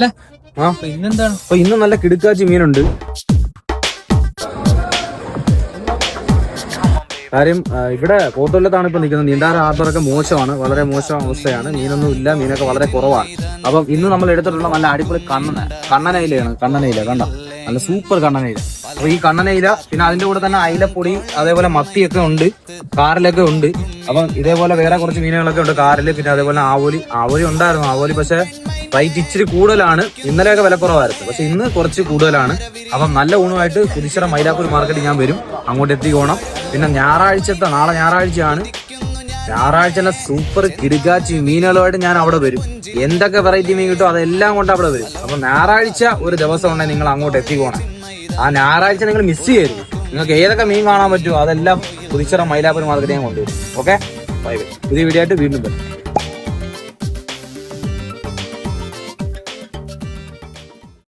അപ്പൊ ഇന്ന് നല്ല കിടുക്കാച്ചി മീനുണ്ട്. കാര്യം ഇവിടെ പോത്തൊല്ലത്താണ് ഇപ്പൊ നിൽക്കുന്നത്. നീന്താറ ഹാർബറൊക്കെ മോശമാണ്. വളരെ മോശം അവസ്ഥയാണ്. മീനൊന്നും ഇല്ല മീനൊക്കെ വളരെ കുറവാണ്. അപ്പം ഇന്ന് നമ്മൾ എടുത്തിട്ടുള്ള നല്ല അടിപൊളി കണ്ണന. കണ്ണനയിലയാണ്. കണ്ണനയില കണ്ട? നല്ല സൂപ്പർ കണ്ണനയില. അപ്പൊ ഈ കണ്ണനയില പിന്നെ അതിന്റെ കൂടെ തന്നെ അയിലപ്പൊടി അതേപോലെ മത്തിയൊക്കെ ഉണ്ട്. കാറിലൊക്കെ ഉണ്ട്. അപ്പം ഇതേപോലെ വേറെ കുറച്ച് മീനുകളൊക്കെ ഉണ്ട് കാറിൽ പിന്നെ അതേപോലെ ആവോലി. ആവോലി ഉണ്ടായിരുന്നു ആവോലി. പക്ഷെ റേറ്റ് ഇച്ചിരി കൂടുതലാണ്. ഇന്നലെയൊക്കെ വില കുറവായിരുന്നു. പക്ഷെ ഇന്ന് കുറച്ച് കൂടുതലാണ്. അപ്പം നല്ല ഊണുമായിട്ട് കുരിശിറ മൈലാപ്പൂർ മാർക്കറ്റ് ഞാൻ വരും. അങ്ങോട്ട് എത്തിക്കോണം പിന്നെ ഞായറാഴ്ചത്തെ നാളെ ഞായറാഴ്ചയാണ്. ഞായറാഴ്ച തന്നെ സൂപ്പർ കിടുകാച്ചി മീനുകളുമായിട്ട് ഞാൻ അവിടെ വരും. എന്തൊക്കെ വെറൈറ്റി മീൻ കിട്ടും അതെല്ലാം കൊണ്ട് അവിടെ വരും. അപ്പം ഞായറാഴ്ച ഒരു ദിവസം ഉണ്ടെങ്കിൽ നിങ്ങൾ അങ്ങോട്ട് എത്തിക്കോണം ആ ഞായറാഴ്ച നിങ്ങൾ മിസ് ചെയ്യരുത്. നിങ്ങൾക്ക് ഏതൊക്കെ മീൻ കാണാൻ പറ്റുമോ അതെല്ലാം കുരിശിറ മൈലാപ്പൂർ മാർക്കറ്റ് ഞാൻ കൊണ്ടുവരും. ഓക്കെ പുതിയ വീഡിയോ ആയിട്ട് വീണ്ടും വരും.